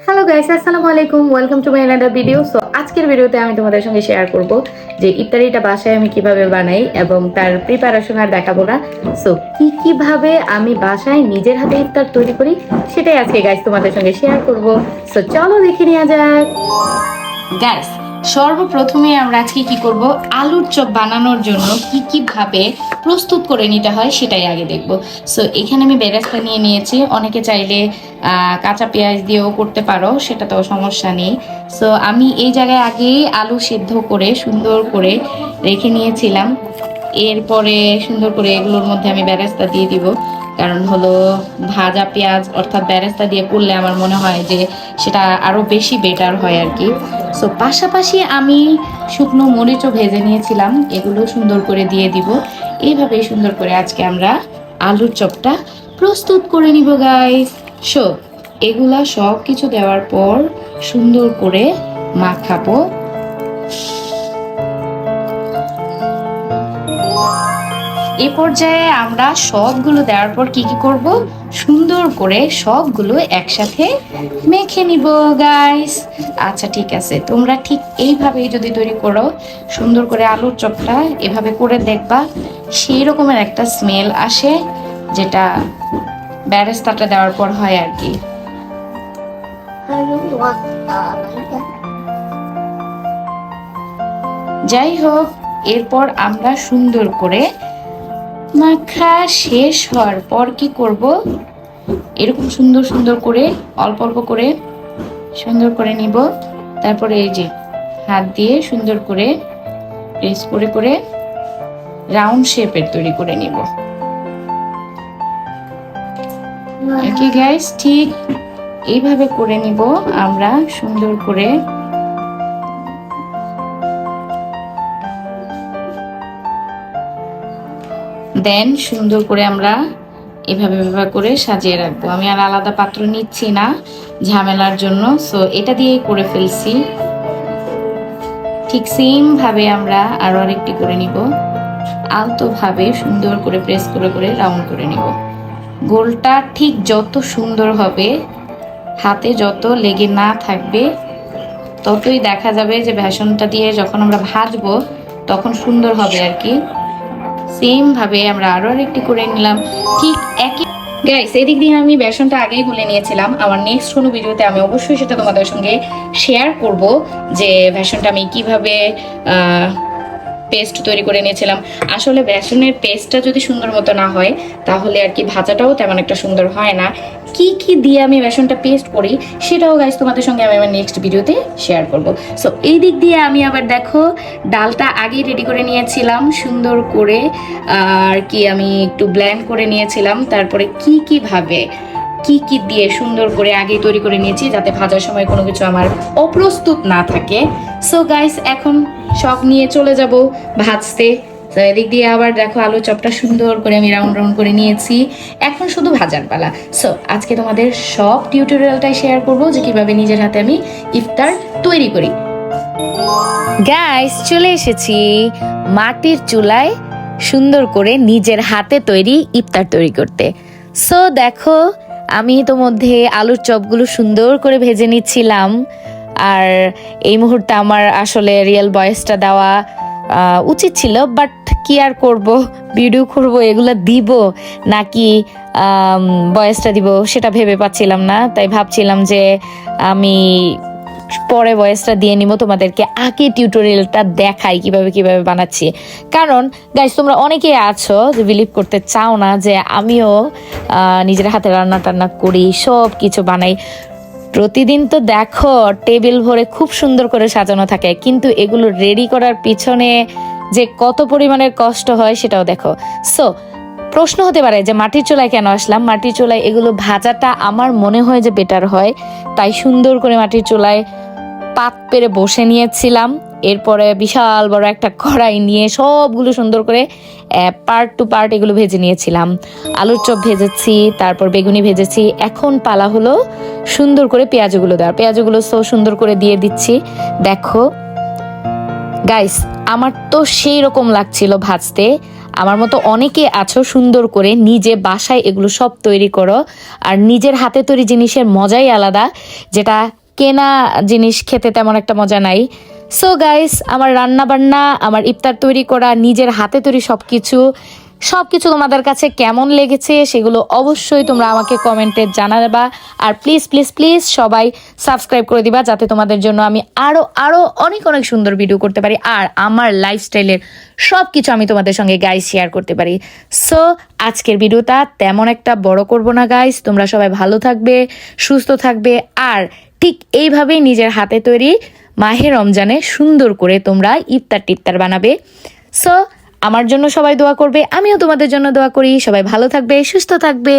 Hello guys আসসালামু আলাইকুম welcome to my another video so আজকের ভিডিওতে আমি তোমাদের সঙ্গে শেয়ার করব যে ইফতারিটা বাসায় আমি কীভাবে বানাই এবং তার প্রিপারেশন আর দেখাবো না। সো কি কীভাবে আমি বাসায় নিজের হাতে ইফতার তৈরি করি, সেটাই আজকে গাইস তোমাদের সঙ্গে শেয়ার করব। সো চলো দেখে নেওয়া যাক। গাইস সর্বপ্রথমে আমরা আজকে কি করব? আলুর চপ বানানোর জন্য কি কীভাবে প্রস্তুত করে নিতে হয় সেটাই আগে দেখব। সো এখানে আমি বেরেস্তা নিয়ে নিয়েছি। অনেকে চাইলে কাঁচা পেঁয়াজ দিয়েও করতে পারো সেটা তো সমস্যা নেই। সো আমি এই জায়গায় আগেই আলু সিদ্ধ করে, সুন্দর করে রেখে নিয়েছিলাম। এরপরে সুন্দর করে এগুলোর মধ্যে আমি বেরেস্তা দিয়ে দিব। কারণ হলো ভাজা পেঁয়াজ, অর্থাৎ বেরেস্তা দিয়ে করলে আমার মনে হয় যে সেটা আরও বেশি বেটার হয় আর কি। সো পাশাপাশি আমি শুকনো মরিচও ভেজে নিয়েছিলাম। এগুলো সুন্দর করে দিয়ে দিব। এইভাবে সুন্দর করে আজকে আমরা আলুর চপটা প্রস্তুত করে নিব গাইস সো এগুলা সব কিছু দেওয়ার পর সুন্দর করে মাখাবো। এ পর্যায়ে আমরা সবগুলো দেওয়ার পর কি কি করব? সুন্দর করে সবগুলো একসাথে মেখে নিব গাইস আচ্ছা ঠিক আছে। তোমরা ঠিক এইভাবেই যদি তৈরি করো, সুন্দর করে আলুর চপটা এভাবে করে দেখবা সেই রকমের একটা স্মেল আসে, যেটা ব্যারেস্তাটা দেওয়ার পর হয় আর কি। যাই হোক, এরপর আমরা সুন্দর করে মাখা শেষ হওয়ার পর কি করব? এরকম সুন্দর সুন্দর করে অল্প অল্প করে সুন্দর করে নিব। তারপরে এই যে হাত দিয়ে সুন্দর করে প্রেস করে করে রাউন্ড শেপের তৈরি করে নিব। গাইস ঠিক এইভাবে করে নিব। আমরা সুন্দর করে দেন সুন্দর করে আমরা এভাবে এভাবে করে সাজিয়ে রাখব। আমি আর আলাদা পাত্র নিচ্ছি না ঝামেলার জন্য সো এটা দিয়েই করে ফেলছি। ঠিক সেম ভাবে আমরা আরও আরেকটি করে নিব। আলতো ভাবে সুন্দর করে প্রেস করে করে রাউন্ড করে নিব। গোলটা ঠিক যত সুন্দর হবে, হাতে যত লেগে না থাকবে, ততই দেখা যাবে যে বেসনটা দিয়ে যখন আমরা ভাজবো, তখন সুন্দর হবে আর কি। সেম ভাবে আমরা আরও আরেকটি করে নিলাম। ঠিক একই গাইস এদিক দিয়ে আমি বেসনটা আগেই গুলে নিয়েছিলাম। আমার নেক্সট কোনো ভিডিওতে আমি অবশ্যই সেটা তোমাদের সঙ্গে শেয়ার করব যে বেসনটা আমি কীভাবে পেস্ট তৈরি করে নিয়েছিলাম। আসলে বেসনের পেস্টটা যদি সুন্দর মতো না হয়, তাহলে আর কি ভাজাটাও তেমন একটা সুন্দর হয় না। কি কি দিয়ে আমি বেসনটা পেস্ট করি, সেটাও গাইস তোমাদের সঙ্গে আমি আমার নেক্সট ভিডিওতে শেয়ার করব। সো এই দিক দিয়ে আমি আবার দেখো, ডালটা আগেই রেডি করে নিয়েছিলাম, সুন্দর করে, আর কি আমি একটু ব্ল্যান্ড করে নিয়েছিলাম। তারপরে কি কি ভাবে কি কি দিয়ে সুন্দর করে আগে তৈরি করে নিয়েছি যাতে ভাজার সময় কোনো কিছু আমার অপ্রস্তুত না থাকে। সো গাইস এখন সব নিয়ে চলে যাব ভাজতে। তো এদিক দিয়ে আবার দেখো আলু চপটা সুন্দর করে আমি রাউন্ড রাউন্ড করে নিয়েছি। এখন শুধু ভাজার পালা। সো আজকে তোমাদের সব টিউটোরিয়ালটাই শেয়ার করব যে কীভাবে নিজের হাতে আমি ইফতার তৈরি করি। গাইস চলে এসেছি। মাটির চুলায় সুন্দর করে নিজের হাতে তৈরি ইফতার তৈরি করতে। সো দেখো আমি ইতোমধ্যে আলুর চপগুলো সুন্দর করে ভেজে নিচ্ছিলাম। আর এই মুহূর্তে আমার আসলে রিয়েল বয়েসটা দেওয়া উচিত ছিল, বাট কি আর করব? ভিডিও করব, এগুলো দিব, নাকি বয়েসটা দিব, সেটা ভেবে পাচ্ছিলাম না। তাই ভাবছিলাম যে আমি পরে ভয়েসটা দিয়ে নিব, তোমাদেরকে আগে টিউটোরিয়ালটা দেখাই কীভাবে কীভাবে বানাচ্ছি। কারণ গাইস তোমরা অনেকেই আছো যে বিলিভ করতে চাও না যে আমিও নিজের হাতে রান্না টান্না করি সব কিছু বানাই। প্রতিদিন তো দেখো টেবিল ভরে খুব সুন্দর করে সাজানো থাকে, কিন্তু এগুলো রেডি করার পিছনে যে কত পরিমাণের কষ্ট হয় সেটাও দেখো। সো প্রশ্ন হতে পারে যে মাটির চুলায় কেন আসলাম? মাটির চুলায় এগুলো ভাজাটা আমার মনে হয় যে বেটার হয়, তাই সুন্দর করে মাটির চুলায় পাত পেরে বসে নিয়েছিলাম। এরপরে বিশাল বড় একটা কড়াই নিয়ে সবগুলো সুন্দর করে পার্ট টু পার্ট এগুলো ভেজে নিয়েছিলাম। আলুর চপ ভেজেছি, তারপর বেগুনি ভেজেছি। এখন পালা হলো সুন্দর করে পেঁয়াজগুলো দেওয়ার। পেঁয়াজগুলো সো সুন্দর করে দিয়ে দিচ্ছি। দেখো গাইস আমার তো সেই রকম লাগছিল ভাজতে। আমার মতো অনেকে আছো সুন্দর করে নিজে বাসায় এগুলো সব তৈরি করো। আর নিজের হাতে তৈরি জিনিসের মজাই আলাদা, যেটা কেনা জিনিস খেতে তেমন একটা মজা নাই। সো গাইস আমার রান্না বান্না আমার ইফতার তৈরি করা, নিজের হাতে তৈরি সব কিছু সব কিছু তোমাদের কাছে কেমন লেগেছে সেগুলো অবশ্যই তোমরা আমাকে কমেন্টে জানাবা। আর প্লিজ প্লিজ প্লিজ সবাই সাবস্ক্রাইব করে দিবা যাতে তোমাদের জন্য আমি আরও আরও অনেক অনেক সুন্দর ভিডিও করতে পারি আর আমার লাইফস্টাইলের সব কিছু আমি তোমাদের সঙ্গে গাইস শেয়ার করতে পারি। সো আজকের ভিডিওটা তেমন একটা বড় করব না গাইস তোমরা সবাই ভালো থাকবে, সুস্থ থাকবে আর ঠিক এইভাবেই নিজের হাতে তৈরি মাহে রমজানে সুন্দর করে তোমরা ইফতার টিফতার বানাবে। সো আমার জন্য সবাই দোয়া করবে, আমিও তোমাদের জন্য দোয়া করি। সবাই ভালো থাকবে, সুস্থ থাকবে।